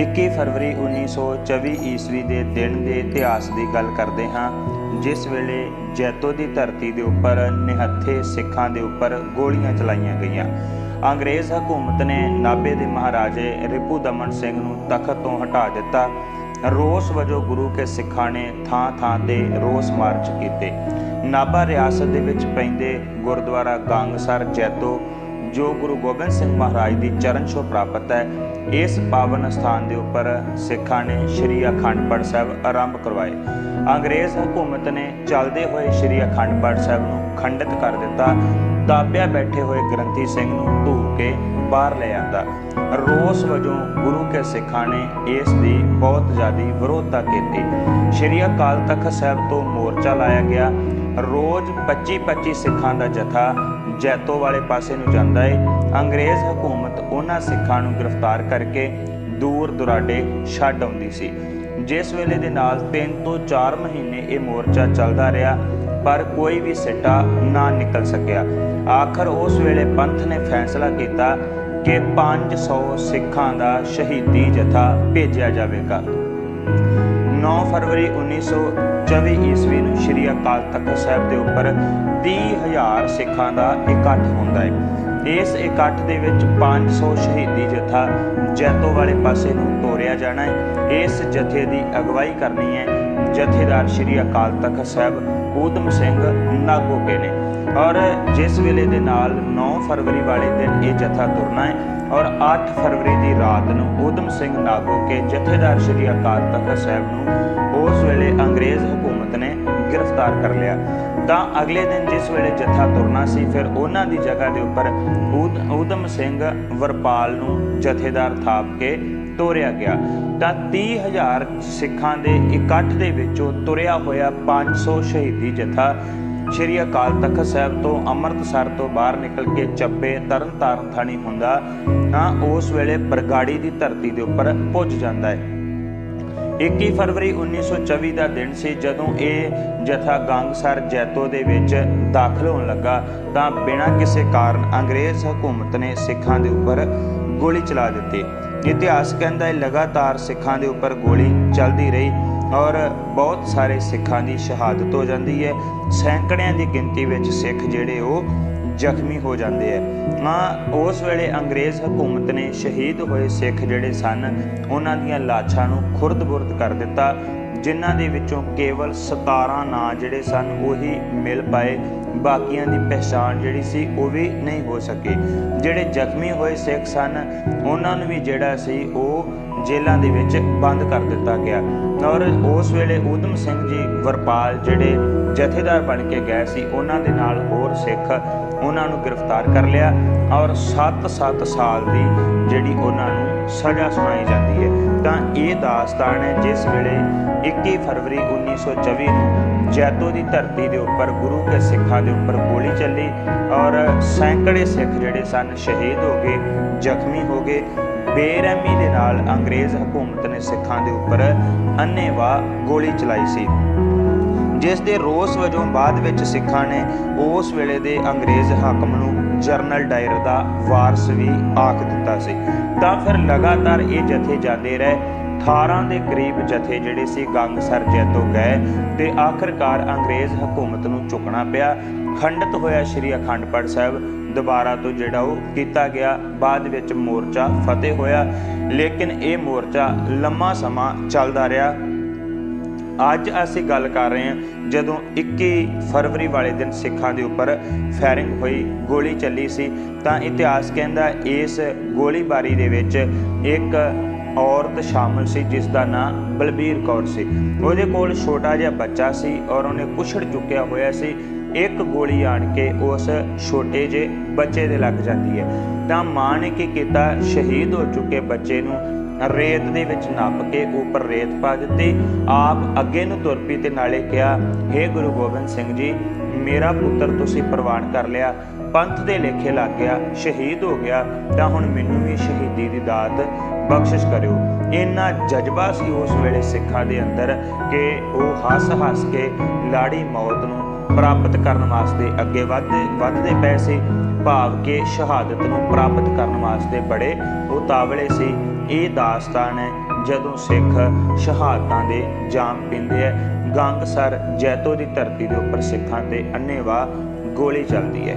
21 ਫਰਵਰੀ 1924 ਈਸਵੀ ਦੇ ਦਿਨ ਦੇ ਇਤਿਹਾਸ ਦੀ ਗੱਲ ਕਰਦੇ ਹਾਂ, ਜਿਸ ਵੇਲੇ ਜੈਤੋ ਦੀ ਧਰਤੀ ਦੇ ਉੱਪਰ ਨਿਹੱਥੇ ਸਿੱਖਾਂ ਦੇ ਉੱਪਰ ਗੋਲੀਆਂ ਚਲਾਈਆਂ ਗਈਆਂ। ਅੰਗਰੇਜ਼ ਹਕੂਮਤ ਨੇ ਨਾਭੇ ਦੇ ਮਹਾਰਾਜੇ ਰਿਪੂ ਦਮਨ ਸਿੰਘ ਨੂੰ ਤਖਤ ਤੋਂ ਹਟਾ ਦਿੱਤਾ। ਰੋਸ ਵਜੋਂ ਗੁਰੂ ਕੇ ਸਿੱਖਾਂ ਨੇ ਥਾਂ ਥਾਂ ਤੇ ਰੋਸ ਮਾਰਚ ਕੀਤੇ। ਨਾਭਾ ਰਿਆਸਤ ਦੇ ਵਿੱਚ ਪੈਂਦੇ ਗੁਰਦੁਆਰਾ ਗੰਗਸਰ ਜੈਤੋ, ਜੋ ਗੁਰੂ ਗੋਬਿੰਦ ਸਿੰਘ ਮਹਾਰਾਜ ਦੀ ਚਰਨ ਛੋਹ ਪ੍ਰਾਪਤ ਹੈ ਇਸ ਪਾਵਨ ਸਥਾਨ ਦੇ ਉੱਪਰ ਸਿੱਖਾਂ ਨੇ ਸ਼੍ਰੀ ਅਖੰਡ ਪਾਠ ਸਾਹਿਬ ਆਰੰਭ ਕਰਵਾਏ। ਅੰਗਰੇਜ਼ ਹਕੂਮਤ ਨੇ ਚੱਲਦੇ ਹੋਏ ਸ਼੍ਰੀ ਅਖੰਡ ਪਾਠ ਸਾਹਿਬ ਨੂੰ ਖੰਡਿਤ ਕਰ ਦਿੱਤਾ। ਦਾਬਿਆ ਬੈਠੇ ਹੋਏ ਗ੍ਰੰਥੀ ਸਿੰਘ ਨੂੰ ਧੂ ਕੇ ਬਾਹਰ ਲੈ ਆਂਦਾ। ਰੋਸ ਵਜੋਂ ਗੁਰੂ ਕੇ ਸਿੱਖਾਂ ਨੇ ਇਸ ਦੀ ਬਹੁਤ ਜ਼ਿਆਦੀ ਵਿਰੋਧਤਾ ਕੀਤੀ। ਸ਼੍ਰੀ ਅਕਾਲ ਤਖਤ ਸਾਹਿਬ ਤੋਂ ਮੋਰਚਾ ਲਾਇਆ ਗਿਆ। ਰੋਜ਼ 25-25 ਸਿੱਖਾਂ ਦਾ ਜਥਾ ਜੈਤੋ ਵਾਲੇ ਪਾਸੇ ਨੂੰ ਜਾਂਦਾ ਏ। ਅੰਗਰੇਜ਼ ਹਕੂਮਤ ਉਹਨਾਂ ਸਿੱਖਾਂ ਨੂੰ ਗ੍ਰਿਫਤਾਰ ਕਰਕੇ ਦੂਰ ਦੁਰਾਡੇ ਛੱਡ ਆਉਂਦੀ ਸੀ। ਜਿਸ ਵੇਲੇ ਦੇ ਨਾਲ 3 ਤੋਂ 4 ਮਹੀਨੇ ਇਹ ਮੋਰਚਾ ਚੱਲਦਾ ਰਿਹਾ, ਪਰ ਕੋਈ ਵੀ ਸਿੱਟਾ ਨਾ ਨਿਕਲ ਸਕਿਆ। ਆਖਰ ਉਸ ਵੇਲੇ ਪੰਥ ਨੇ ਫੈਸਲਾ ਕੀਤਾ ਕਿ 500 ਸਿੱਖਾਂ ਦਾ ਸ਼ਹੀਦੀ ਜਥਾ ਭੇਜਿਆ ਜਾਵੇਗਾ। 9 ਫਰਵਰੀ 1924 ਈਸਵੀ ਨੂੰ ਸ਼੍ਰੀ ਅਕਾਲ ਤਖਤ ਸਾਹਿਬ ਦੇ ਉੱਪਰ 30000 ਸਿੱਖਾਂ ਦਾ ਇਕੱਠ ਹੁੰਦਾ ਹੈ। ਇਸ ਇਕੱਠ ਦੇ ਵਿੱਚ 500 ਸ਼ਹੀਦੀ ਜਥਾ ਜੈਤੋ ਵਾਲੇ ਪਾਸੇ ਨੂੰ ਤੋਰਿਆ ਜਾਣਾ ਹੈ। ਇਸ ਜਥੇ ਦੀ ਅਗਵਾਈ ਕਰਨੀ ਹੈ। ਜਥੇਦਾਰ ਸ਼੍ਰੀ ਅਕਾਲ ਤਖਤ ਸਾਹਿਬ ਊਧਮ ਸਿੰਘ ਨਾਗੋਕੇ ਨੇ। ਔਰ ਜਿਸ ਵੇਲੇ ਦੇ ਨਾਲ 9 ਫਰਵਰੀ ਵਾਲੇ ਦਿਨ ਇਹ ਜਥਾ ਤੁਰਨਾ ਹੈ ਔਰ 8 ਫਰਵਰੀ ਦੀ ਰਾਤ ਨੂੰ ਊਧਮ ਸਿੰਘ ਨਾਗੋਕੇ ਜਥੇਦਾਰ ਸ਼੍ਰੀ ਅਕਾਲ ਤਖਤ ਸਾਹਿਬ ਨੂੰ ਉਸ ਵੇਲੇ ਅੰਗਰੇਜ਼ ਹਕੂਮਤ ਨੇ ਗ੍ਰਿਫਤਾਰ ਕਰ ਲਿਆ। ਤਾਂ ਅਗਲੇ ਦਿਨ ਜਿਸ ਵੇਲੇ ਜਥਾ ਤੁਰਨਾ ਸੀ, ਫਿਰ ਉਹਨਾਂ ਦੀ ਜਗ੍ਹਾ ਦੇ ਉੱਪਰ ਊਧ- ਸਿੰਘ ਵਰਪਾਲ ਨੂੰ ਜਥੇਦਾਰ ਥਾਪ ਕੇ ਤੋਰਿਆ ਗਿਆ। ਤਾਂ 30000 ਸਿੱਖਾਂ ਦੇ ਇਕੱਠ ਦੇ ਵਿੱਚੋਂ ਤੁਰਿਆ ਹੋਇਆ 500 ਸ਼ਹੀਦੀ ਜਥਾ ਸ਼੍ਰੀ ਅਕਾਲ ਤਖਤ ਸਾਹਿਬ ਤੋਂ ਅੰਮ੍ਰਿਤਸਰ ਤੋਂ ਬਾਹਰ ਨਿਕਲ ਕੇ ਚੱਬੇ ਤਰਨਤਾਰਨ ਥਾਣੀ ਹੁੰਦਾ, ਤਾਂ ਉਸ ਵੇਲੇ ਬਰਗਾੜੀ ਦੀ ਧਰਤੀ ਦੇ ਉੱਪਰ ਪੁੱਜ ਜਾਂਦਾ ਹੈ। 21 ਫਰਵਰੀ 1924 ਦਾ ਦਿਨ ਸੀ। ਜਦੋਂ ਇਹ ਜਥਾ ਗੰਗਸਰ ਜੈਤੋ ਦੇ ਵਿੱਚ ਦਾਖਲ ਹੋਣ ਲੱਗਾ, ਤਾਂ ਬਿਨਾਂ ਕਿਸੇ ਕਾਰਨ ਅੰਗਰੇਜ਼ ਹਕੂਮਤ ਨੇ ਸਿੱਖਾਂ ਦੇ ਉੱਪਰ ਗੋਲੀ ਚਲਾ ਦਿੱਤੀ। ਇਤਿਹਾਸ ਕਹਿੰਦਾ ਹੈ, ਲਗਾਤਾਰ ਸਿੱਖਾਂ ਦੇ ਉੱਪਰ ਗੋਲੀ ਚੱਲਦੀ ਰਹੀ ਔਰ ਬਹੁਤ ਸਾਰੇ ਸਿੱਖਾਂ ਦੀ ਸ਼ਹਾਦਤ ਹੋ ਜਾਂਦੀ ਹੈ। ਸੈਂਕੜਿਆਂ ਦੀ ਗਿਣਤੀ ਵਿੱਚ ਸਿੱਖ ਜਿਹੜੇ ਉਹ ਜ਼ਖਮੀ ਹੋ ਜਾਂਦੇ ਆ ਹਾਂ ਉਸ ਵੇਲੇ ਅੰਗਰੇਜ਼ ਹਕੂਮਤ ਨੇ ਸ਼ਹੀਦ ਹੋਏ ਸਿੱਖ ਜਿਹੜੇ ਸਨ, ਉਹਨਾਂ ਦੀਆਂ ਲਾਸ਼ਾਂ ਨੂੰ ਖੁਰਦ-ਬੁਰਦ ਕਰ ਦਿੱਤਾ, ਜਿਨ੍ਹਾਂ ਦੇ ਵਿੱਚੋਂ ਕੇਵਲ 17 ਨਾਂ ਜਿਹੜੇ ਸਨ ਉਹੀ ਮਿਲ ਪਾਏ। ਬਾਕੀਆਂ ਦੀ ਪਛਾਣ ਜਿਹੜੀ ਸੀ, ਉਹ ਵੀ ਨਹੀਂ ਹੋ ਸਕੀ। ਜਿਹੜੇ ਜ਼ਖਮੀ ਹੋਏ ਸਿੱਖ ਸਨ, ਉਹਨਾਂ ਨੂੰ ਵੀ ਜਿਹੜਾ ਸੀ, ਉਹ ਜੇਲ੍ਹਾਂ ਦੇ ਵਿੱਚ ਬੰਦ ਕਰ ਦਿੱਤਾ ਗਿਆ। ਔਰ ਉਸ ਵੇਲੇ ਊਧਮ ਸਿੰਘ ਜੀ ਵਰਪਾਲ ਜਿਹੜੇ ਜਥੇਦਾਰ ਬਣ ਕੇ ਗਏ ਸੀ, ਉਹਨਾਂ ਦੇ ਨਾਲ ਹੋਰ ਸਿੱਖ ਉਹਨਾਂ ਨੂੰ ਗ੍ਰਿਫਤਾਰ ਕਰ ਲਿਆ ਔਰ 7-7 ਸਾਲ ਦੀ ਜਿਹੜੀ ਉਹਨਾਂ ਨੂੰ ਸਜ਼ਾ ਸੁਣਾਈ ਜਾਂਦੀ ਹੈ। ਤਾਂ ਇਹ ਦਾਸਤਾਨ ਹੈ, ਜਿਸ ਵੇਲੇ 21 ਫਰਵਰੀ 1924 ਨੂੰ ਜੈਤੋ ਦੀ ਧਰਤੀ ਦੇ ਉੱਪਰ ਗੁਰੂ ਕੇ ਸਿੱਖਾਂ ਦੇ ਉੱਪਰ ਗੋਲੀ ਚੱਲੀ ਔਰ ਸੈਂਕੜੇ ਸਿੱਖ ਜਿਹੜੇ ਸਨ, ਸ਼ਹੀਦ ਹੋ ਗਏ, ਜ਼ਖਮੀ ਹੋ ਗਏ। ਬੇਰਹਿਮੀ ਦੇ ਨਾਲ ਅੰਗਰੇਜ਼ ਹਕੂਮਤ ਨੇ ਸਿੱਖਾਂ ਦੇ ਉੱਪਰ ਅੰਨ੍ਹੇਵਾਹ ਗੋਲੀ ਚਲਾਈ ਸੀ। ਜਿਸ ਦੇ ਰੋਸ ਵਜੋਂ ਬਾਅਦ ਵਿੱਚ ਸਿੱਖਾਂ ਨੇ ਉਸ ਵੇਲੇ ਦੇ ਅੰਗਰੇਜ਼ ਹਾਕਮ ਨੂੰ ਜਰਨਲ ਡਾਇਰ ਦਾ ਵਾਰਸ ਵੀ ਆਖ ਦਿੱਤਾ ਸੀ। ਤਾਂ ਫਿਰ ਲਗਾਤਾਰ ਇਹ ਜਥੇ ਜਾਂਦੇ ਰਹੇ। 18 ਦੇ ਕਰੀਬ ਜਥੇ ਜਿਹੜੇ ਸੀ ਗੰਗਸਰ ਜੈਤੋ ਗਏ ਤੇ ਆਖਰਕਾਰ ਅੰਗਰੇਜ਼ ਹਕੂਮਤ ਨੂੰ ਝੁਕਣਾ ਪਿਆ। ਖੰਡਿਤ ਹੋਇਆ ਸ਼੍ਰੀ ਅਖੰਡ ਪਾਠ ਸਾਹਿਬ। ਦੁਬਾਰਾ ਤੋਂ ਜਿਹੜਾ ਉਹ ਕੀਤਾ ਗਿਆ, ਬਾਅਦ ਵਿੱਚ ਮੋਰਚਾ ਫਤਿਹ ਹੋਇਆ। ਲੇਕਿਨ ਇਹ ਮੋਰਚਾ ਲੰਮਾ ਸਮਾਂ ਚੱਲਦਾ ਰਿਹਾ। ਅੱਜ ਅਸੀਂ ਗੱਲ ਕਰ ਰਹੇ ਹਾਂ, ਜਦੋਂ 21 ਫਰਵਰੀ ਵਾਲੇ ਦਿਨ ਸਿੱਖਾਂ ਦੇ ਉੱਪਰ ਫਾਇਰਿੰਗ ਹੋਈ, ਗੋਲੀ ਚੱਲੀ ਸੀ, ਤਾਂ ਇਤਿਹਾਸ ਕਹਿੰਦਾ ਇਸ ਗੋਲੀਬਾਰੀ ਦੇ ਵਿੱਚ ਇੱਕ ਔਰਤ ਸ਼ਾਮਲ ਸੀ, ਜਿਸ ਦਾ ਨਾਮ ਬਲਬੀਰ ਕੌਰ ਸੀ। ਉਹਦੇ ਕੋਲ ਛੋਟਾ ਜਿਹਾ ਬੱਚਾ ਸੀ ਔਰ ਉਹਨੇ ਕੁਛੜ ਚੁੱਕਿਆ ਹੋਇਆ ਸੀ। ਇੱਕ ਗੋਲੀ ਆਣ ਕੇ ਉਸ ਛੋਟੇ ਜਿਹੇ ਬੱਚੇ ਦੇ ਲੱਗ ਜਾਂਦੀ ਹੈ। ਤਾਂ ਮਾਂ ਨੇ ਕੀ ਕੀਤਾ? ਸ਼ਹੀਦ ਹੋ ਚੁੱਕੇ ਬੱਚੇ ਨੂੰ ਰੇਤ ਦੇ ਵਿੱਚ ਨੱਪ ਕੇ ਉੱਪਰ ਰੇਤ ਪਾ ਦਿੱਤੀ। ਆਪ ਅੱਗੇ ਨੂੰ ਤੁਰ ਪਈ ਤੇ ਨਾਲੇ ਕਿਹਾ हे ਗੁਰੂ ਗੋਬਿੰਦ ਸਿੰਘ ਜੀ, ਮੇਰਾ ਪੁੱਤਰ ਤੁਸੀਂ ਪ੍ਰਵਾਨ ਕਰ ਲਿਆ। ਪੰਥ ਦੇ ਲੇਖੇ ਲੱਗ ਗਿਆ, ਸ਼ਹੀਦ ਹੋ ਗਿਆ, ਤਾਂ ਹੁਣ ਮੈਨੂੰ ਵੀ ਸ਼ਹੀਦੀ ਦੀ ਦਾਤ ਬਖਸ਼ਿਸ਼ ਕਰਿਓ। ਇੰਨਾ ਜਜ਼ਬਾ ਸੀ ਉਸ ਵੇਲੇ ਸਿੱਖਾਂ ਦੇ ਅੰਦਰ ਕਿ ਉਹ ਹੱਸ-ਹੱਸ ਕੇ ਲਾੜੀ ਮੌਤ ਨੂੰ ਪ੍ਰਾਪਤ ਕਰਨ ਵਾਸਤੇ ਅੱਗੇ ਵੱਧਦੇ ਵੱਧਦੇ ਪਏ ਸੀ। ਭਾਵ ਕਿ ਸ਼ਹਾਦਤ ਨੂੰ ਪ੍ਰਾਪਤ ਕਰਨ ਵਾਸਤੇ ਬੜੇ ਉਤਾਵਲੇ ਸੀ। ਇਹ ਦਾਸਤਾਨ ਹੈ ਜਦੋਂ ਸਿੱਖ ਸ਼ਹਾਦਤਾਂ ਦੇ ਜਾਮ ਪੀਂਦੇ ਹੈ ਗੰਗਸਰ ਜੈਤੋ ਦੀ ਧਰਤੀ ਦੇ ਉੱਪਰ ਸਿੱਖਾਂ ਤੇ ਅੰਨੇਵਾਹ ਗੋਲੀ ਚੱਲਦੀ ਹੈ।